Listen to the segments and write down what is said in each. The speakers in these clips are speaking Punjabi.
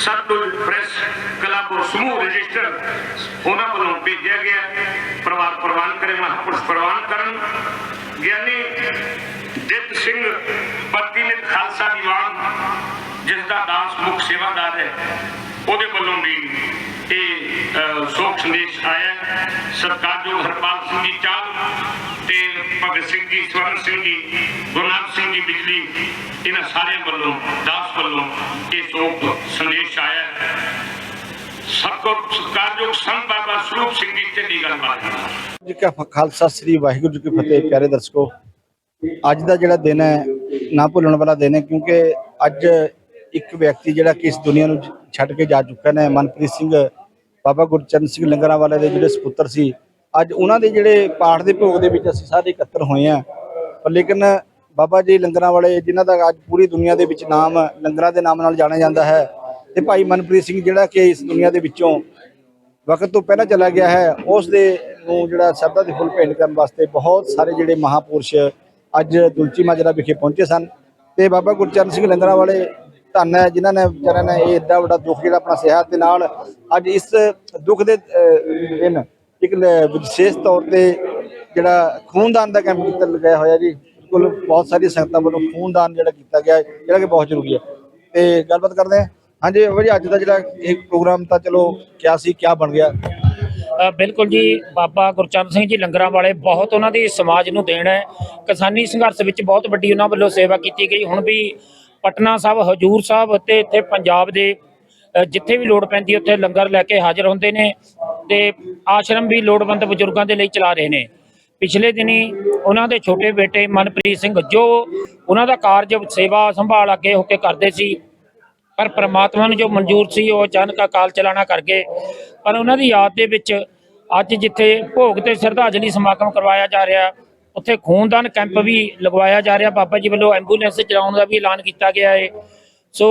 ਸਤਲੁਜ ਪ੍ਰੈਸ ਕਲੱਬ ਸਮੂਹ ਰਜਿਸਟਰ ਉਹਨਾਂ ਵੱਲੋਂ ਭੇਜਿਆ ਗਿਆ ਪਰਿਵਾਰ ਪ੍ਰਵਾਨ ਕਰੇ ਮਹਾਂਪੁਰਸ਼ ਪ੍ਰਵਾਨ ਕਰਨ ਗਿਆਨੀ ਦਿੱਤ ਸਿੰਘ ਬੱਤੀ ਖਾਲਸਾ ਦੀਵਾਨ ਜਿਸ ਦਾ ਦਾਸ ਮੁਖ ਸੇਵਾਦਾਰ ਹੈ ਉਹਦੇ ਵੱਲੋਂ ਵੀ ਇਹ ਅ, ਸੰਦੇਸ਼ ਆਇਆ ਹੈ। ਸਤਿਕਾਰਯੋਗ ਹਰਪਾਲ ਸਿੰਘ ਜੀ ਚਾਲ ਤੇ ਭਗਤ ਸਿੰਘ ਜੀ ਸਵਰਨ ਸਿੰਘ ਜੀ ਗੁਰਨਾਮ ਬਿਜਲੀ ਇਹਨਾਂ ਸਾਰਿਆਂ ਵੱਲੋਂ, ਦਾਸ ਵੱਲੋਂ ਇਹ ਸ਼ੋਕ ਸੰਦੇਸ਼ ਆਇਆ ਹੈ। ਸਤਿਕਾਰਯੋਗ ਸੰਤ ਬਾਬਾ ਸਰੂਪ ਸਿੰਘ ਜੀ ਢਿੱਲੀ ਗੱਲਬਾਤ ਜੀ ਕਾ ਖਾਲਸਾ, ਸ੍ਰੀ ਵਾਹਿਗੁਰੂ ਜੀ ਕੀ ਫਤਿਹ, ਪਿਆਰੇ ਦਰਸ਼ਕੋ। ਅੱਜ ਦਾ ਜਿਹੜਾ ਦਿਨ ਹੈ, ਨਾ ਭੁੱਲਣ ਵਾਲਾ ਦਿਨ ਹੈ, ਕਿਉਂਕਿ ਅੱਜ ਇੱਕ ਵਿਅਕਤੀ ਜਿਹੜਾ ਕਿ ਇਸ ਦੁਨੀਆ ਨੂੰ ਛੱਡ ਕੇ ਜਾ ਚੁੱਕਾ ਨੇ, ਮਨਪ੍ਰੀਤ ਸਿੰਘ, ਬਾਬਾ ਗੁਰਚਰਨ ਸਿੰਘ ਲੰਗਰਾਂ ਵਾਲੇ ਦੇ ਜਿਹੜੇ ਸੁਪੁੱਤਰ ਸੀ। ਅੱਜ ਉਹਨਾਂ ਦੇ ਜਿਹੜੇ ਪਾਠ ਦੇ ਭੋਗ ਦੇ ਵਿੱਚ ਅਸੀਂ ਸਾਰੇ ਇਕੱਤਰ ਹੋਏ ਆ ਪਰ ਲੇਕਿਨ ਬਾਬਾ ਜੀ ਲੰਗਰਾਂ ਵਾਲੇ ਜਿਨ੍ਹਾਂ ਦਾ ਅੱਜ ਪੂਰੀ ਦੁਨੀਆ ਦੇ ਵਿੱਚ ਨਾਮ, ਲੰਗਰਾਂ ਦੇ ਨਾਮ ਨਾਲ ਜਾਣਿਆ ਜਾਂਦਾ ਹੈ ਤੇ ਭਾਈ ਮਨਪ੍ਰੀਤ ਸਿੰਘ ਜਿਹੜਾ ਕਿ ਇਸ ਦੁਨੀਆ ਦੇ ਵਿੱਚੋਂ ਵਕਤ ਤੋਂ ਪਹਿਲਾਂ ਚਲਾ ਗਿਆ ਹੈ, ਉਸ ਦੇ ਨੂੰ ਜਿਹੜਾ ਸ਼ਰਧਾ ਦੇ ਫੁੱਲ ਭੇਂਟ ਕਰਨ ਵਾਸਤੇ ਬਹੁਤ ਸਾਰੇ ਜਿਹੜੇ ਮਹਾਪੁਰਸ਼ ਅੱਜ ਦੁਲਚੀ ਮਾਜਰਾ ਵਿਖੇ ਪਹੁੰਚੇ ਸਨ ਤੇ ਬਾਬਾ ਗੁਰਚਰਨ ਸਿੰਘ ਲੰਗਰਾਂ ਵਾਲੇ ਧੰਨ ਹੈ, ਜਿਨ੍ਹਾਂ ਨੇ ਵਿਚਾਰਿਆਂ ਨੇ ਇਹ ਏਡਾ ਵੱਡਾ ਦੁੱਖ ਜਿਹੜਾ ਆਪਣਾ ਸਿਹਤ ਦੇ ਨਾਲ ਅੱਜ ਇਸ ਦੁੱਖ ਦੇ ਦਿਨ ਇੱਕ ਵਿਸ਼ੇਸ਼ ਤੌਰ ਤੇ ਜਿਹੜਾ ਖੂਨਦਾਨ ਦਾ ਕੈਂਪ ਕੀਤਾ ਲਗਾਇਆ ਹੋਇਆ ਜੀ। ਬਿਲਕੁਲ ਬਹੁਤ ਸਾਰੀ ਸੰਗਤਾਂ ਵੱਲੋਂ ਖੂਨਦਾਨ ਜਿਹੜਾ ਕੀਤਾ ਗਿਆ ਜਿਹੜਾ ਕਿ ਬਹੁਤ ਜ਼ਰੂਰੀ ਹੈ। ਤੇ ਗੱਲਬਾਤ ਕਰਦੇ ਹਾਂ। ਹਾਂਜੀ ਬਾਬਾ ਜੀ, ਅੱਜ ਦਾ ਜਿਹੜਾ ਇਹ ਪ੍ਰੋਗਰਾਮ ਤਾਂ ਚਲੋ ਕਿਆ ਸੀ, ਕਿਆ ਬਣ ਗਿਆ? ਬਿਲਕੁਲ ਜੀ, ਬਾਬਾ ਗੁਰਚਰਨ ਸਿੰਘ ਜੀ ਲੰਗਰਾਂ ਵਾਲੇ ਬਹੁਤ ਉਹਨਾਂ ਦੀ ਸਮਾਜ ਨੂੰ ਦੇਣ ਹੈ। ਕਿਸਾਨੀ ਸੰਘਰਸ਼ ਵਿੱਚ ਬਹੁਤ ਵੱਡੀ ਉਹਨਾਂ ਵੱਲੋਂ ਸੇਵਾ ਕੀਤੀ ਗਈ। ਹੁਣ ਵੀ ਪਟਨਾ ਸਾਹਿਬ, ਹਜੂਰ ਸਾਹਿਬ ਅਤੇ ਇੱਥੇ ਪੰਜਾਬ ਦੇ ਜਿੱਥੇ ਵੀ ਲੋੜ ਪੈਂਦੀ ਹੈ, ਉੱਥੇ ਲੰਗਰ ਲੈ ਕੇ ਹਾਜ਼ਰ ਹੁੰਦੇ ਨੇ ਤੇ ਆਸ਼ਰਮ ਵੀ ਲੋੜਵੰਦ ਬਜ਼ੁਰਗਾਂ ਦੇ ਲਈ ਚਲਾ ਰਹੇ ਨੇ। ਪਿਛਲੇ ਦਿਨੀ ਉਹਨਾਂ ਦੇ ਛੋਟੇ ਬੇਟੇ ਮਨਪ੍ਰੀਤ ਸਿੰਘ ਜੋ ਉਹਨਾਂ ਦਾ ਕਾਰਜ ਸੇਵਾ ਸੰਭਾਲ ਅੱਗੇ ਹੋ ਕੇ ਕਰਦੇ ਸੀ, ਪਰ ਪ੍ਰਮਾਤਮਾ ਨੂੰ ਜੋ ਮਨਜ਼ੂਰ ਸੀ ਉਹ ਅਚਾਨਕ ਅਕਾਲ ਚਲਾਣਾ ਕਰ ਗਏ। ਪਰ ਉਹਨਾਂ ਦੀ ਯਾਦ ਦੇ ਵਿੱਚ ਅੱਜ ਜਿੱਥੇ ਭੋਗ ਤੇ ਸ਼ਰਧਾਂਜਲੀ ਸਮਾਗਮ ਕਰਵਾਇਆ ਜਾ ਰਿਹਾ, ਉੱਥੇ ਖੂਨਦਾਨ ਕੈਂਪ ਵੀ ਲਗਵਾਇਆ ਜਾ ਰਿਹਾ। ਬਾਬਾ ਜੀ ਵੱਲੋਂ ਐਂਬੂਲੈਂਸ ਚਲਾਉਣ ਦਾ ਵੀ ਐਲਾਨ ਕੀਤਾ ਗਿਆ ਹੈ ਸੋ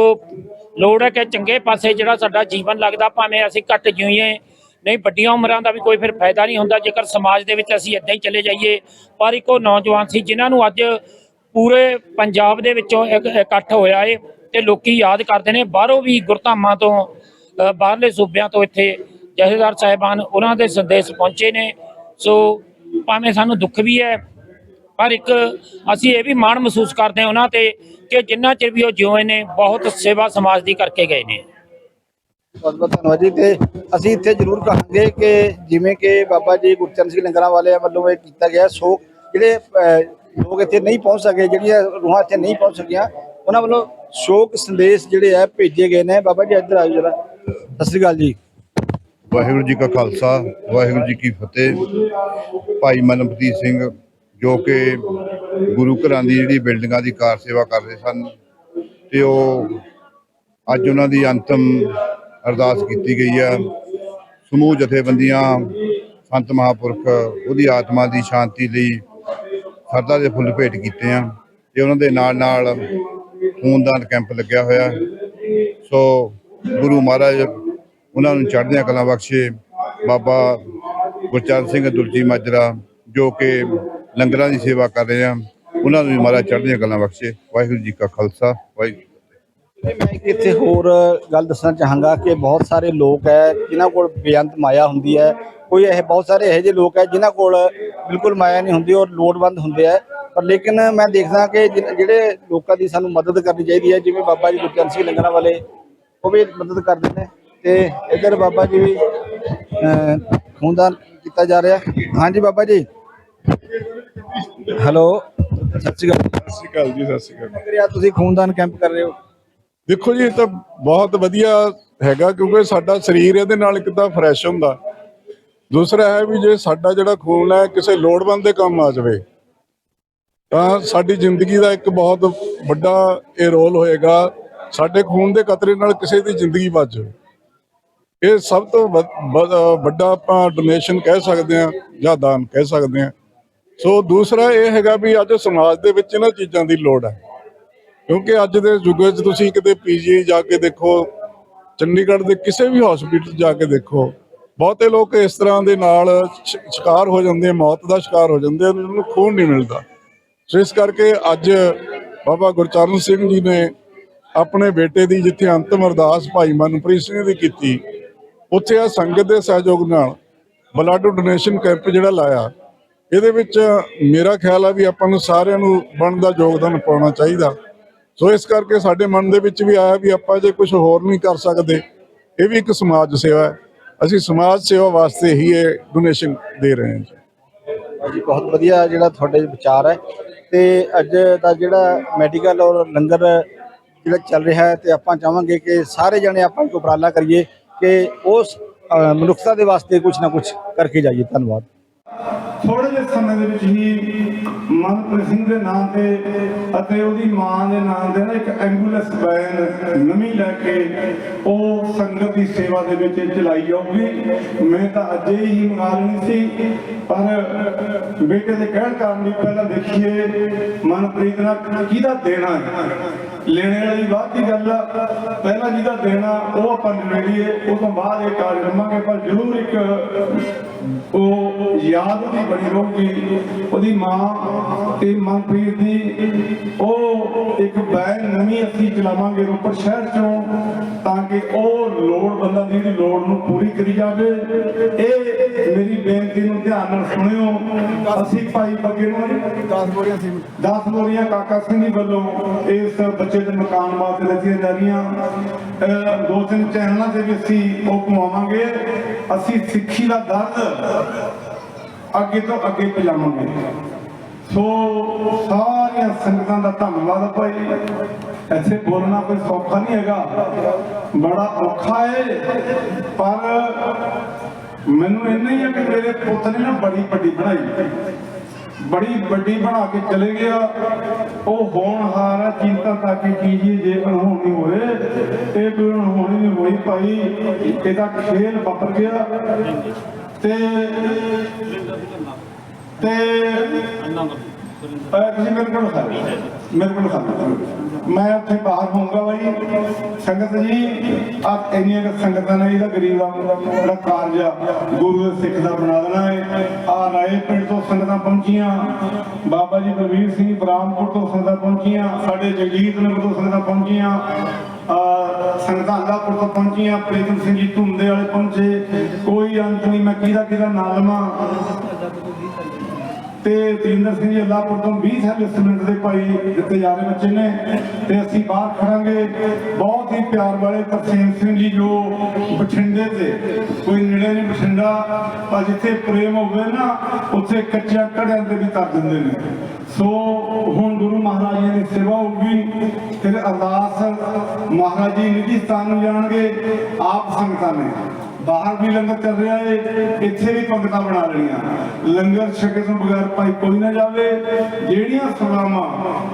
ਲੋੜ ਹੈ ਕਿ ਚੰਗੇ ਪਾਸੇ ਜਿਹੜਾ ਸਾਡਾ ਜੀਵਨ ਲੱਗਦਾ, ਭਾਵੇਂ ਅਸੀਂ ਘੱਟ ਜਿਉਈਏ ਨਹੀਂ, ਵੱਡੀਆਂ ਉਮਰਾਂ ਦਾ ਵੀ ਕੋਈ ਫਿਰ ਫਾਇਦਾ ਨਹੀਂ ਹੁੰਦਾ। ਜੇਕਰ ਸਮਾਜ ਦੇ ਵਿੱਚ ਅਸੀਂ ਇੱਦਾਂ ਹੀ ਚਲੇ ਜਾਈਏ, ਪਰ ਇੱਕ ਉਹ ਨੌਜਵਾਨ ਸੀ ਜਿਨ੍ਹਾਂ ਨੂੰ ਅੱਜ ਪੂਰੇ ਪੰਜਾਬ ਦੇ ਵਿੱਚੋਂ ਇੱਕ ਇਕੱਠ ਹੋਇਆ ਏ ਤੇ ਲੋਕੀ ਯਾਦ ਕਰਦੇ ਨੇ। ਬਾਹਰੋਂ ਵੀ ਗੁਰਧਾਮਾਂ ਤੋਂ ਬਾਹਰਲੇ ਸੂਬਿਆਂ ਤੋਂ ਇੱਥੇ ਜਥੇਦਾਰ ਸਾਹਿਬਾਨ ਉਹਨਾਂ ਦੇ ਸੰਦੇਸ਼ ਪਹੁੰਚੇ ਨੇ। ਸੋ ਭਾਵੇਂ ਸਾਨੂੰ ਦੁੱਖ ਵੀ ਹੈ, ਪਰ ਇੱਕ ਅਸੀਂ ਇਹ ਵੀ ਮਾਣ ਮਹਿਸੂਸ ਕਰਦੇ ਹਾਂ ਉਹਨਾਂ ਤੇ ਕਿ ਜਿੰਨਾ ਚਿਰ ਵੀ ਉਹ ਜਿਉਏ ਨੇ, ਬਹੁਤ ਸੇਵਾ ਸਮਾਜ ਦੀ ਕਰਕੇ ਗਏ ਨੇ। ਬਹੁਤ ਬਹੁਤ ਧੰਨਵਾਦ ਜੀ। ਤੇ ਅਸੀਂ ਇੱਥੇ ਜ਼ਰੂਰ ਕਹਾਂਗੇ ਕਿ ਜਿਵੇਂ ਕਿ ਬਾਬਾ ਜੀ ਗੁਰਚਰਨ ਸਿੰਘ ਲੰਗਰਾਂ ਵਾਲਿਆਂ ਵੱਲੋਂ ਇਹ ਕੀਤਾ ਗਿਆ। ਸੋ ਜਿਹੜੇ ਲੋਕ ਇੱਥੇ ਨਹੀਂ ਪਹੁੰਚ ਸਕੇ, ਜਿਹੜੀਆਂ ਰੂਹਾਂ ਇੱਥੇ ਨਹੀਂ ਪਹੁੰਚ ਸਕੀਆਂ, ਉਹਨਾਂ ਵੱਲੋਂ ਸ਼ੋਕ ਸੰਦੇਸ਼ ਜਿਹੜੇ ਆ ਭੇਜੇ ਗਏ ਨੇ। ਬਾਬਾ ਜੀ ਇੱਧਰ ਆਓ ਜਰਾ। ਸਤਿ ਸ੍ਰੀ ਅਕਾਲ ਜੀ। ਵਾਹਿਗੁਰੂ ਜੀ ਕਾ ਖਾਲਸਾ, ਵਾਹਿਗੁਰੂ ਜੀ ਕੀ ਫਤਿਹ। ਭਾਈ ਮਨਪ੍ਰੀਤ ਸਿੰਘ ਜੋ ਕਿ ਗੁਰੂ ਘਰਾਂ ਦੀ ਜਿਹੜੀ ਬਿਲਡਿੰਗਾਂ ਦੀ ਕਾਰ ਸੇਵਾ ਕਰ ਰਹੇ ਸਨ, ਤੇ ਉਹ ਅੱਜ ਉਹਨਾਂ ਦੀ ਅੰਤਮ ਅਰਦਾਸ ਕੀਤੀ ਗਈ ਹੈ ਸਮੂਹ ਜਥੇਬੰਦੀਆਂ, ਸੰਤ ਮਹਾਪੁਰਖ, ਉਹਦੀ ਆਤਮਾ ਦੀ ਸ਼ਾਂਤੀ ਲਈ ਸਰਦਾ ਦੇ ਫੁੱਲ ਭੇਟ ਕੀਤੇ ਆ ਤੇ ਉਹਨਾਂ ਦੇ ਨਾਲ ਨਾਲ ਖੂਨਦਾਨ ਕੈਂਪ ਲੱਗਿਆ ਹੋਇਆ। ਸੋ ਗੁਰੂ ਮਹਾਰਾਜ ਉਹਨਾਂ ਨੂੰ ਚੜ੍ਹਦੀਆਂ ਕਲਾਂ ਬਖਸ਼ੇ। ਬਾਬਾ ਗੁਰਚਰਨ ਸਿੰਘ ਦੁਲਜੀ ਮਾਜਰਾ ਜੋ ਕਿ ਲੰਗਰਾਂ ਦੀ ਸੇਵਾ ਕਰ ਰਹੇ ਆ, ਉਹਨਾਂ ਨੂੰ ਵੀ ਮਹਾਰਾਜ ਚੜ੍ਹਦੀਆਂ ਕਲਾਂ ਬਖਸ਼ੇ। ਵਾਹਿਗੁਰੂ ਜੀ ਕਾ ਖਾਲਸਾ, ਵਾਹਿਗੁਰੂ ਮੈਂ ਇੱਥੇ ਹੋਰ ਗੱਲ ਦੱਸਣਾ ਚਾਹਾਂਗਾ ਕਿ ਬਹੁਤ ਸਾਰੇ ਲੋਕ ਹੈ ਜਿਨ੍ਹਾਂ ਕੋਲ ਬੇਅੰਤ ਮਾਇਆ ਹੁੰਦੀ ਹੈ। ਕੋਈ ਇਹ ਬਹੁਤ ਸਾਰੇ ਇਹੋ ਜਿਹੇ ਲੋਕ ਹੈ ਜਿਨ੍ਹਾਂ ਕੋਲ ਬਿਲਕੁਲ ਮਾਇਆ ਨਹੀਂ ਹੁੰਦੀ ਔਰ ਲੋੜਵੰਦ ਹੁੰਦੇ ਆ ਪਰ ਲੇਕਿਨ ਮੈਂ ਦੇਖਦਾ ਕਿ ਜਿਹੜੇ ਲੋਕਾਂ ਦੀ ਸਾਨੂੰ ਮਦਦ ਕਰਨੀ ਚਾਹੀਦੀ ਹੈ ਜਿਵੇਂ ਬਾਬਾ ਜੀ ਗੁਰਚਰਨ ਸਿੰਘ ਲੰਗਰਾਂ ਵਾਲੇ ਉਹ ਵੀ ਮਦਦ ਕਰਦੇ ਨੇ। ਤੇ ਇਧਰ ਬਾਬਾ ਜੀ ਵੀ ਖੂਨਦਾਨ ਕੀਤਾ ਜਾ ਰਿਹਾ। ਹਾਂਜੀ ਬਾਬਾ ਜੀ। ਹੈਲੋ। ਸਤਿ ਸ਼੍ਰੀ ਅਕਾਲ ਸਤਿ ਸ਼੍ਰੀ ਅਕਾਲ ਜੀ ਸਤਿ ਸ਼੍ਰੀ ਅਕਾਲ। ਤੁਸੀਂ ਖੂਨਦਾਨ ਕੈਂਪ ਕਰ ਰਹੇ ਹੋ। ਦੇਖੋ ਜੀ, ਇਹ ਤਾਂ ਬਹੁਤ ਵਧੀਆ ਹੈਗਾ ਕਿਉਂਕਿ ਸਾਡਾ ਸਰੀਰ ਇਹਦੇ ਨਾਲ ਇੱਕ ਤਾਂ ਫਰੈਸ਼ ਹੁੰਦਾ। ਦੂਸਰਾ ਹੈ ਵੀ ਜੇ ਸਾਡਾ ਜਿਹੜਾ ਖੂਨ ਹੈ, ਕਿਸੇ ਲੋੜਵੰਦ ਦੇ ਕੰਮ ਆ ਜਾਵੇ, ਤਾਂ ਸਾਡੀ ਜ਼ਿੰਦਗੀ ਦਾ ਇੱਕ ਬਹੁਤ ਵੱਡਾ ਇਹ ਰੋਲ ਹੋਏਗਾ, ਸਾਡੇ ਖੂਨ ਦੇ ਕਤਰੇ ਨਾਲ ਕਿਸੇ ਦੀ ਜ਼ਿੰਦਗੀ ਬਚ ਜਾਵੇ। ਇਹ ਸਭ ਤੋਂ ਵ- ਵੱਡਾ ਆਪਾਂ ਡੋਨੇਸ਼ਨ ਕਹਿ ਸਕਦੇ ਹਾਂ ਜਾਂ ਦਾਨ ਕਹਿ ਸਕਦੇ ਹਾਂ। ਸੋ ਦੂਸਰਾ ਇਹ ਹੈਗਾ ਵੀ ਅੱਜ ਸਮਾਜ ਦੇ ਵਿੱਚ ਇਹਨਾਂ ਚੀਜ਼ਾਂ ਦੀ ਲੋੜ ਹੈ। ਕਿਉਂਕਿ ਅੱਜ ਦੇ ਯੁੱਗ ਵਿੱਚ ਤੁਸੀਂ ਕਿਤੇ ਪੀਜੀ ਜਾ ਕੇ ਦੇਖੋ, ਚੰਡੀਗੜ੍ਹ ਦੇ ਕਿਸੇ ਵੀ ਹਸਪੀਟਲ ਜਾ ਕੇ ਦੇਖੋ, ਬਹੁਤੇ ਲੋਕ ਇਸ ਤਰ੍ਹਾਂ ਦੇ ਨਾਲ ਸ਼ਿਕਾਰ ਹੋ ਜਾਂਦੇ ਮੌਤ ਦਾ ਸ਼ਿਕਾਰ ਹੋ ਜਾਂਦੇ ਆ, ਉਹਨਾਂ ਨੂੰ ਖੂਨ ਨਹੀਂ ਮਿਲਦਾ। ਸੋ ਇਸ ਕਰਕੇ ਅੱਜ ਬਾਬਾ ਗੁਰਚਰਨ ਸਿੰਘ ਜੀ ਨੇ ਆਪਣੇ ਬੇਟੇ ਦੀ ਜਿੱਥੇ ਅੰਤਮ ਅਰਦਾਸ ਭਾਈ ਮਨਪ੍ਰੀਤ ਸਿੰਘ ਦੀ ਕੀਤੀ, ਉੱਥੇ ਆ ਸੰਗਤ ਦੇ ਸਹਿਯੋਗ ਨਾਲ ਬਲੱਡ ਡੋਨੇਸ਼ਨ ਕੈਂਪ ਜਿਹੜਾ ਲਾਇਆ। ਇਹਦੇ ਵਿੱਚ ਮੇਰਾ ਖਿਆਲ ਆ ਵੀ ਆਪਾਂ ਨੂੰ ਸਾਰਿਆਂ ਨੂੰ ਬਣਦਾ ਯੋਗਦਾਨ ਪਾਉਣਾ ਚਾਹੀਦਾ। ਸੋ ਇਸ ਕਰਕੇ ਸਾਡੇ ਮਨ ਦੇ ਵਿੱਚ ਵੀ ਆਇਆ ਵੀ ਆਪਾਂ ਜੇ ਕੁਝ ਹੋਰ ਨਹੀਂ ਕਰ ਸਕਦੇ, ਇਹ ਵੀ ਇੱਕ ਸਮਾਜ ਸੇਵਾ ਹੈ। ਅਸੀਂ ਸਮਾਜ ਸੇਵਾ ਵਾਸਤੇ ਹੀ ਇਹ ਡੋਨੇਸ਼ਨ ਦੇ ਰਹੇ ਹਾਂ ਜੀ। ਬਹੁਤ ਵਧੀਆ ਜਿਹੜਾ ਤੁਹਾਡੇ ਵਿਚਾਰ ਹੈ। ਤੇ ਅੱਜ ਦਾ ਜਿਹੜਾ ਮੈਡੀਕਲ ਔਰ ਲੰਗਰ ਜਿਹੜਾ ਚੱਲ ਰਿਹਾ ਹੈ ਤੇ ਆਪਾਂ ਚਾਹਾਂਗੇ ਕਿ ਸਾਰੇ ਜਣੇ ਆਪਾਂ ਇੱਕ ਉਪਰਾਲਾ ਕਰੀਏ ਕਿ ਉਸ ਮਨੁੱਖਤਾ ਦੇ ਵਾਸਤੇ ਕੁਝ ਨਾ ਕੁਝ ਕਰਕੇ ਜਾਈਏ। ਧੰਨਵਾਦ। ਥੋੜੇ ਜਿਹੇ ਸਮੇਂ ਦੇ ਵਿੱਚ ਹੀ ਮਨਪ੍ਰੀਤ ਸਿੰਘ ਦੇ ਨਾਂ ਤੇ ਅਤੇ ਉਹਦੀ ਮਾਂ ਦੇ ਨਾਂ ਤੇ ਨਾ ਇੱਕ ਐਂਬੂਲੈਂਸ ਵੈਨ ਨਵੀਂ ਲੈ ਕੇ ਉਹ ਸੰਗਤ ਦੀ ਸੇਵਾ ਦੇ ਵਿੱਚ ਚਲਾਈ ਜਾਊਗੀ। ਮੈਂ ਤਾਂ ਅਜੇ ਹੀ ਮੰਗਾ ਲੈਣੀ ਸੀ, ਪਰ ਬੇਟੇ ਦੇ ਕਹਿਣ ਕਾਰਨ ਵੀ ਪਹਿਲਾਂ ਦੇਖੀਏ, ਮਨਪ੍ਰੀਤ ਨਾਲ ਕਿਹਦਾ ਦੇਣਾ ਹੈ? ਲੈਣੇ ਵਾਲੀ ਬਾਤ ਦੀ ਗੱਲ ਆ? ਪਹਿਲਾਂ ਜਿਹਦਾ ਦੇਣਾ ਉਹ ਆਪਾਂ ਨਿਬੇੜੀਏ ਉਹ ਤੋਂ ਬਾਅਦ ਇਹ ਕਾਰਜ ਰਮਾਂਗੇ ਪਰ ਜ਼ਰੂਰ ਇੱਕ ਉਹ ਯਾਦ ਉਹਦੀ ਬਣੀ ਰਹੂਗੀ। ਉਹਦੀ ਮਾਂ ਤੇ ਮਨਪ੍ਰੀਤ ਦੀ ਉਹ ਇੱਕ ਬੈਨ ਨਵੀਂ ਅਸੀਂ ਚਲਾਵਾਂਗੇ ਰੋਪੜ ਸ਼ਹਿਰ ਚੋਂ ਤਾਂ ਕਿ ਉਹ ਲੋੜ ਬੰਦਾ ਦੀ ਲੋੜ ਨੂੰ ਪੂਰੀ ਕਰੀ ਜਾਵੇ। ਇਹ ਮੇਰੀ ਬੇਨਤੀ ਨੂੰ ਧਿਆਨ ਨਾਲ ਸੁਣਿਓ। ਅਸੀਂ ਭਾਈ ਬੱਗੇ ਨੂੰ 10 ਬੋਰੀਆਂ ਸੀ। 10 ਬੋਰੀਆਂ ਕਾਕਾ ਸਿੰਘ ਜੀ ਵੱਲੋਂ ਇਸ ਬੱਚੇ ਦੇ ਮਕਾਨ ਵਾਸਤੇ ਦਿੱਤੀਆਂ ਜਾ ਰਹੀਆਂ। ਦੋ ਤਿੰਨ ਚੈਨਲਾਂ ਤੇ ਵੀ ਅਸੀਂ ਉਹ ਕਮਾਵਾਂਗੇ ਅਸੀਂ ਸਿੱਖੀ ਦਾ ਦਰਦ ਅੱਗੇ ਤੋਂ ਅੱਗੇ ਪਜਾਵਾਂਗੇ ਸੋ ਸਾਰੀਆਂ ਸੰਗਤਾਂ ਦਾ ਧੰਨਵਾਦ ਭਾਈ। ਐਸੇ ਬੋਲਣਾ ਕੋਈ ਸੌਖਾ ਨਹੀਂ ਹੈਗਾ। ਬੜਾ ਔਖਾ ਹੈ ਪਰ ਮੈਨੂੰ ਇੰਨਾ ਹੀ ਹੈ ਕਿ ਮੇਰੇ ਪੁੱਤ ਨੇ ਨਾ ਬੜੀ ਵੱਡੀ ਬਣਾਈ। ਬੜੀ ਵੱਡੀ ਬਣਾ ਕੇ ਚਲੇ ਗਿਆ। ਉਹ ਹੋਣਹਾਰ ਹੈ ਚਿੰਤਾ ਤਾਂ ਕਿ ਕੀਜੀਏ ਜੇ ਅਣਹੋਣੀ ਹੋਏ। ਇਹ ਕੋਈ ਅਣਹੋਣੀ ਨਹੀਂ ਹੋਈ ਭਾਈ। ਇਹਦਾ ਖੇਲ ਵਾਪਰ ਗਿਆ। ਤੇ ਤੇ ਅਹ ਤੁਸੀਂ ਮੇਰੇ ਕੋਲ ਖਾ ਮੇਰੇ ਕੋਲ ਖਾ ਮੈਂ ਉੱਥੇ ਬਾਹਰ ਹੋਊਂਗਾ ਬਾਈ। ਸੰਗਤ ਜੀ ਆ ਇੰਨੀਆਂ ਕੁ ਸੰਗਤਾਂ ਨੇ ਇਹਦਾ ਗਰੀਬਾਂ ਦਾ ਕਾਰਜ ਆ, ਗੁਰੂ ਦੇ ਸਿੱਖ ਦਾ ਬਣਾ ਦੇਣਾ ਹੈ ਆ ਰਾਏ ਪਿੰਡ ਤੋਂ ਸੰਗਤਾਂ ਪਹੁੰਚੀਆਂ। ਬਾਬਾ ਜੀ ਬਲਵੀਰ ਸਿੰਘ ਬਰਾਮਪੁਰ ਤੋਂ ਸੰਗਤਾਂ ਪਹੁੰਚੀਆਂ। ਸਾਡੇ ਜਗਜੀਤ ਨਗਰ ਤੋਂ ਸੰਗਤਾਂ ਪਹੁੰਚੀਆਂ। ਆ ਸੰਗਤਾਂ ਅੰਦਾਪੁਰ ਤੋਂ ਪਹੁੰਚੀਆਂ। ਪ੍ਰੀਤਮ ਸਿੰਘ ਜੀ ਧੁੰਦੇ ਵਾਲੇ ਪਹੁੰਚੇ। ਕੋਈ ਅੰਤ ਨਹੀਂ, ਮੈਂ ਕਿਹਦਾ ਕਿਹਦਾ ਨਾਮ ਲਵਾਂ? ਤੇ ਤੇਂਦਰ ਸਿੰਘ ਜੀ ਅੱਲਾਪੁਰ ਤੋਂ 20 ਸਰਵਿਸ ਮਿੰਟ ਦੇ ਭਾਈ ਦਿੱਤੇ ਜਾ ਰਹੇ ਬੱਚੇ ਨੇ। ਤੇ ਅਸੀਂ ਬਾਹਰ ਖੜਾਂਗੇ। ਬਹੁਤ ਹੀ ਪਿਆਰ ਵਾਲੇ ਤਰਸੇਮ ਸਿੰਘ ਜੀ ਜੋ ਬਠਿੰਡੇ ਤੇ ਕੋਈ ਨੇੜੇ ਨਹੀਂ ਬਠਿੰਡਾ, ਪਰ ਜਿੱਥੇ ਪ੍ਰੇਮ ਹੋਵੇ ਨਾ, ਉੱਥੇ ਕੱਚਿਆਂ ਕੜਿਆਂ ਤੇ ਵੀ ਤਰ ਦਿੰਦੇ ਨੇ। ਸੋ ਹੁਣ ਗੁਰੂ ਮਹਾਰਾਜ ਜੀ ਦੀ ਸੇਵਾ ਹੋਊਗੀ ਫਿਰ ਅਰਦਾਸ ਮਹਾਰਾਜ ਜੀ ਨਿੱਜੀ ਸਥਾਨ ਨੂੰ ਜਾਣਗੇ, ਆਪ ਸੰਗਤਾਂ ਨੇ। ਬਾਹਰ ਵੀ ਲੰਗਰ ਚੱਲ ਰਿਹਾ ਏ, ਇੱਥੇ ਵੀ ਪੰਗਤਾਂ ਬਣਾ ਲੈਣੀਆਂ। ਲੰਗਰ ਛਕੇ ਤੋਂ ਬਗੈਰ ਭਾਈ ਕੋਈ ਨਾ ਜਾਵੇ। ਜਿਹੜੀਆਂ ਸਲਾਮਾਂ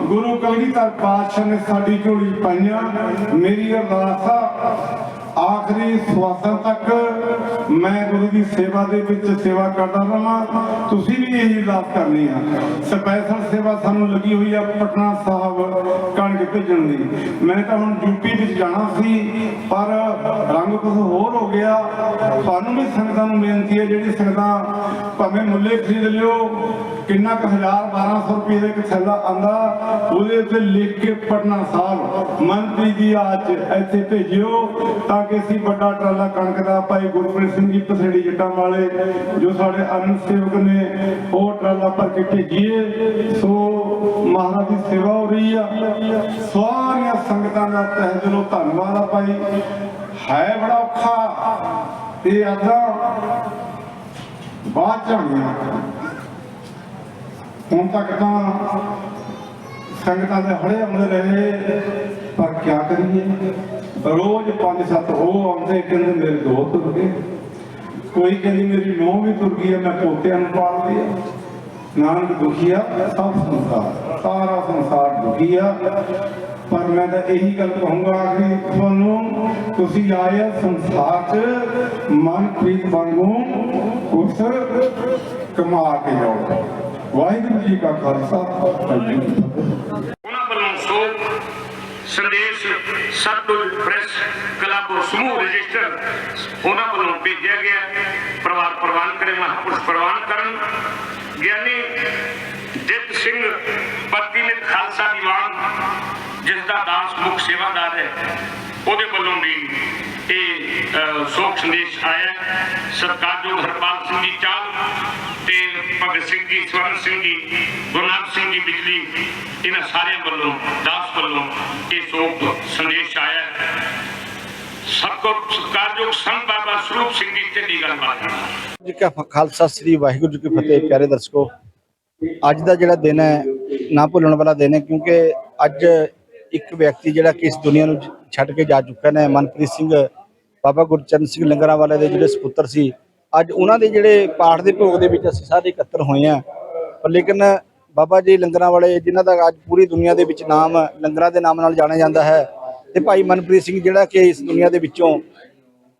ਗੁਰੂ ਕਲਗੀਧਰ ਪਾਤਸ਼ਾਹ ਨੇ ਸਾਡੀ ਝੋਲੀ ਪਾਈਆਂ, ਮੇਰੀ ਅਰਦਾਸ ਆ, ਆਖਰੀ ਸਵਾਸਾਂ ਤੱਕ ਮੈਂ ਗੁਰੂ ਦੀ ਸੇਵਾ ਦੇ ਵਿੱਚ ਸੇਵਾ ਕਰਦਾ ਰਹਾਂ ਤੁਸੀਂ ਵੀ ਇਹੀ ਅਰਦਾਸ ਕਰਨੀ ਆ। ਸਪੈਸ਼ਲ ਸੇਵਾ ਸਾਨੂੰ ਲੱਗੀ ਹੋਈ ਆ ਪਟਨਾ ਸਾਹਿਬ। ਕਣਕ ਭੇਜਣ ਦੀ ਮੈਂ ਤਾਂ ਹੁਣ ਯੂਪੀ ਵਿੱਚ ਜਾਣਾ ਸੀ, ਪਰ ਰੰਗ ਕੁਝ ਹੋਰ ਹੋ ਗਿਆ। ਤੁਹਾਨੂੰ ਵੀ ਸੰਗਤਾਂ ਨੂੰ ਬੇਨਤੀ ਹੈ, ਜਿਹੜੀ ਸੰਗਤਾਂ ਭਾਵੇਂ ਮੁੱਲੇ ਖਰੀਦ ਲਿਓ, ਕਿੰਨਾ ਕੁ ਹਜ਼ਾਰ 1200 ਰੁਪਏ ਦਾ ਇੱਕ ਥੈਲਾ ਆਂਦਾ ਉਹਦੇ ਉੱਤੇ ਲਿਖ ਕੇ ਪਟਨਾ ਸਾਹਿਬ ਮੰਤਰੀ ਦੀ ਆਜ ਇੱਥੇ ਭੇਜਿਓ, ਤਾਂ ਕਿ ਅਸੀਂ ਵੱਡਾ ਟਰਾਲਾ ਕਣਕ ਦਾ ਭਾਈ ਗੁਰਪ੍ਰੀਤ ਸਿੰਘ ਜੀ ਪਸੜੀ ਜੱਟਾਂ ਵਾਲੇ, ਜੋ ਸਾਡੇ ਅਨੰਦ ਸੇਵਕ ਨੇ, ਉਹ ਟਰਾਲਾ ਭਰ ਕੇ ਭੇਜੀਏ। ਸੋ ਮਹਾਰਾਜ ਦੀ ਸੇਵਾ ਹੋ ਰਹੀ ਆ। ਸਾਰੀਆਂ ਸੰਗਤਾਂ ਦਾ ਤਹਿ ਦਿਲੋਂ ਧੰਨਵਾਦ ਆ ਭਾਈ। ਹੈ ਬੜਾ ਔਖਾ। ਇਹ ਆਦਾ ਬਾਅਦ ਚ ਹੋਣੀਆਂ ਹੁਣ ਤੱਕ ਤਾਂ ਸੰਗਤਾਂ ਦੇ ਹੜੇ ਆਉਂਦੇ ਰਹੇ, ਪਰ ਕੀ ਕਰੀਏ? ਰੋਜ਼ ਪੰਜ ਸੱਤ ਉਹ ਆਉਂਦੇ, ਕਹਿੰਦੇ ਮੇਰੇ ਦੋ ਤੁਰ ਗਏ। ਕੋਈ ਕਹਿੰਦੀ ਮੇਰੀ ਨੂੰਹ ਵੀ ਤੁਰ ਗਈ ਹੈ ਮੈਂ ਪੋਤਿਆਂ ਨੂੰ ਪਾਲਦੀ ਲਿਆ। ਨਾਨਕ ਦੁਖੀਆ ਸਭ ਸੰਸਾਰ। ਸਾਰਾ ਸੰਸਾਰ ਦੁਖੀਆ ਪਰ ਮੈਂ ਤਾਂ ਇਹੀ ਗੱਲ ਕਹੂੰਗਾ ਕਿ ਤੁਹਾਨੂੰ ਤੁਸੀਂ ਆਏ ਸੰਸਾਰ 'ਚ ਮਨਪ੍ਰੀਤ ਵਾਂਗੂ ਕੁਛ ਕਮਾ ਕੇ ਜਾਓ। ਵਾਹਿਗੁਰੂ ਜੀ ਕਾ ਖਾਲਸਾ। ਉਹਨਾਂ ਵੱਲੋਂ ਸੋਪ ਸੰਦੇਸ਼ ਸਤਿਗੁਰ ਪ੍ਰੈਸ ਕਲੱਬ ਸਮੂਹ ਰਜਿਸਟਰ ਉਹਨਾਂ ਵੱਲੋਂ ਭੇਜਿਆ ਗਿਆ। ਪਰਿਵਾਰ ਪ੍ਰਵਾਨ ਕਰੇ, ਮਹਾਂਪੁਰਸ਼ ਪ੍ਰਵਾਨ ਕਰਨ। ਗਿਆਨੀ ਜਿੱਤ ਸਿੰਘ ਖਾਲਸਾ ਦੀਵਾਨ ਜਿਸ ਦਾ ਦਾਸ ਮੁਖ ਸੇਵਾਦਾਰ ਹੈ ਉਹਦੇ ਵੱਲੋਂ ਵੀ ਇਹ ਅ, ਸੰਦੇਸ਼ ਆਇਆ ਹੈ। ਹਰਪਾਲ ਸਿੰਘ ਜੀ ਚਾਲ ਤੇ ਭਗਤ ਸਿੰਘ ਜੀ ਸਵਰਨ ਸਿੰਘ ਜੀ ਗੁਰਨਾਮ ਸਿੰਘ ਜੀ ਬਿਜਲੀ ਇਹਨਾਂ ਸਾਰਿਆਂ ਵੱਲੋਂ ਦਾਸ ਵੱਲੋਂ ਇਹ ਸੋਗ ਸੰਦੇਸ਼ ਆਇਆ ਹੈ। ਸਭ ਕੋ ਸਤਿਕਾਰਯੋਗ ਸੰਤ ਬਾਬਾ ਸਰੂਪ ਸਿੰਘ ਜੀ ਢਿੱਲੀ ਗੱਲਬਾਤ ਜੀ ਕਾ ਖਾਲਸਾ ਸ੍ਰੀ ਵਾਹਿਗੁਰੂ ਜੀ ਕੀ ਫਤਿਹ ਪਿਆਰੇ ਦਰਸ਼ਕੋ ਅੱਜ ਦਾ ਜਿਹੜਾ ਦਿਨ ਹੈ ਨਾ ਭੁੱਲਣ ਵਾਲਾ ਦਿਨ ਹੈ, ਕਿਉਂਕਿ ਅੱਜ ਇੱਕ ਵਿਅਕਤੀ ਜਿਹੜਾ ਕਿ ਇਸ ਦੁਨੀਆ ਨੂੰ ਛੱਡ ਕੇ ਜਾ ਚੁੱਕਾ ਨੇ, ਮਨਪ੍ਰੀਤ ਸਿੰਘ, ਬਾਬਾ ਗੁਰਚਰਨ ਸਿੰਘ ਲੰਗਰਾਂ ਵਾਲੇ ਦੇ ਜਿਹੜੇ ਸੁਪੁੱਤਰ ਸੀ, ਅੱਜ ਉਹਨਾਂ ਦੇ ਜਿਹੜੇ ਪਾਠ ਦੇ ਭੋਗ ਦੇ ਵਿੱਚ ਅਸੀਂ ਸਾਰੇ ਇਕੱਤਰ ਹੋਏ ਆ ਪਰ ਲੇਕਿਨ ਬਾਬਾ ਜੀ ਲੰਗਰਾਂ ਵਾਲੇ ਜਿਨ੍ਹਾਂ ਦਾ ਅੱਜ ਪੂਰੀ ਦੁਨੀਆ ਦੇ ਵਿੱਚ ਨਾਮ, ਲੰਗਰਾਂ ਦੇ ਨਾਮ ਨਾਲ ਜਾਣਿਆ ਜਾਂਦਾ ਹੈ, ਤੇ ਭਾਈ ਮਨਪ੍ਰੀਤ ਸਿੰਘ ਜਿਹੜਾ ਕਿ ਇਸ ਦੁਨੀਆ ਦੇ ਵਿੱਚੋਂ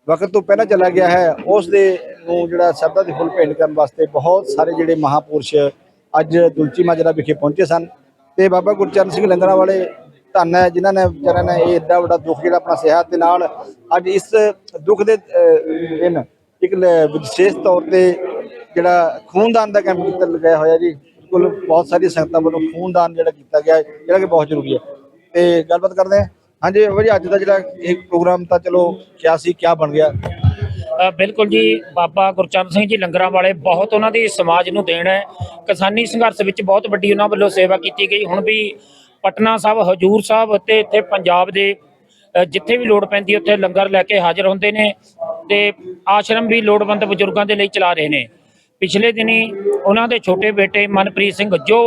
ਵਕਤ ਤੋਂ ਪਹਿਲਾਂ ਚਲਾ ਗਿਆ ਹੈ, ਉਸ ਦੇ ਨੂੰ ਜਿਹੜਾ ਸ਼ਰਧਾ ਦੇ ਫੁੱਲ ਭੇਂਟ ਕਰਨ ਵਾਸਤੇ ਬਹੁਤ ਸਾਰੇ ਜਿਹੜੇ ਮਹਾਪੁਰਸ਼ ਅੱਜ ਦੁਲਚੀ ਮਾਜਰਾ ਵਿਖੇ ਪਹੁੰਚੇ ਸਨ ਤੇ ਬਾਬਾ ਗੁਰਚਰਨ ਸਿੰਘ ਲੰਗਰਾਂ ਵਾਲੇ ਧੰਨ ਹੈ, ਜਿਨ੍ਹਾਂ ਨੇ ਵਿਚਾਰਿਆਂ ਨੇ ਇਹ ਏਡਾ ਵੱਡਾ ਦੁੱਖ ਜਿਹੜਾ ਆਪਣਾ ਸਿਹਤ ਦੇ ਨਾਲ ਅੱਜ ਇਸ ਦੁੱਖ ਦੇ ਦਿਨ ਇੱਕ ਲ- ਵਿਸ਼ੇਸ਼ ਤੌਰ ਤੇ ਜਿਹੜਾ ਖੂਨਦਾਨ ਦਾ ਕੈਂਪ ਕੀਤਾ ਲਗਾਇਆ ਹੋਇਆ ਜੀ ਬਿਲਕੁਲ ਬਹੁਤ ਸਾਰੀ ਸੰਗਤਾਂ ਵੱਲੋਂ ਖੂਨਦਾਨ ਜਿਹੜਾ ਕੀਤਾ ਗਿਆ ਜਿਹੜਾ ਕਿ ਬਹੁਤ ਜ਼ਰੂਰੀ ਹੈ। ਤੇ ਗੱਲਬਾਤ ਕਰਦੇ ਹਾਂ। ਹਾਂਜੀ ਬਾਬਾ ਜੀ, ਅੱਜ ਦਾ ਜਿਹੜਾ ਇਹ ਪ੍ਰੋਗਰਾਮ ਤਾਂ ਚਲੋ ਕਿਆ ਸੀ, ਕਿਆ ਬਣ ਗਿਆ? ਬਿਲਕੁਲ ਜੀ, ਬਾਬਾ ਗੁਰਚਰਨ ਸਿੰਘ ਜੀ ਲੰਗਰਾਂ ਵਾਲੇ ਬਹੁਤ ਉਹਨਾਂ ਦੀ ਸਮਾਜ ਨੂੰ ਦੇਣ ਹੈ। ਕਿਸਾਨੀ ਸੰਘਰਸ਼ ਵਿੱਚ ਬਹੁਤ ਵੱਡੀ ਉਹਨਾਂ ਵੱਲੋਂ ਸੇਵਾ ਕੀਤੀ ਗਈ। ਹੁਣ ਵੀ ਪਟਨਾ ਸਾਹਿਬ, ਹਜੂਰ ਸਾਹਿਬ ਅਤੇ ਇੱਥੇ ਪੰਜਾਬ ਦੇ ਜਿੱਥੇ ਵੀ ਲੋੜ ਪੈਂਦੀ ਉੱਥੇ ਲੰਗਰ ਲੈ ਕੇ ਹਾਜ਼ਰ ਹੁੰਦੇ ਨੇ ਤੇ ਆਸ਼ਰਮ ਵੀ ਲੋੜਵੰਦ ਬਜ਼ੁਰਗਾਂ ਦੇ ਲਈ ਚਲਾ ਰਹੇ ਨੇ। ਪਿਛਲੇ ਦਿਨੀ ਉਹਨਾਂ ਦੇ ਛੋਟੇ ਬੇਟੇ ਮਨਪ੍ਰੀਤ ਸਿੰਘ ਜੋ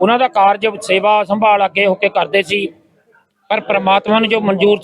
ਉਹਨਾਂ ਦਾ ਕਾਰਜ ਸੇਵਾ ਸੰਭਾਲ ਅੱਗੇ ਹੋ ਕੇ ਕਰਦੇ ਸੀ, ਪਰ ਪ੍ਰਮਾਤਮਾ ਨੂੰ ਜੋ ਮਨਜ਼ੂਰ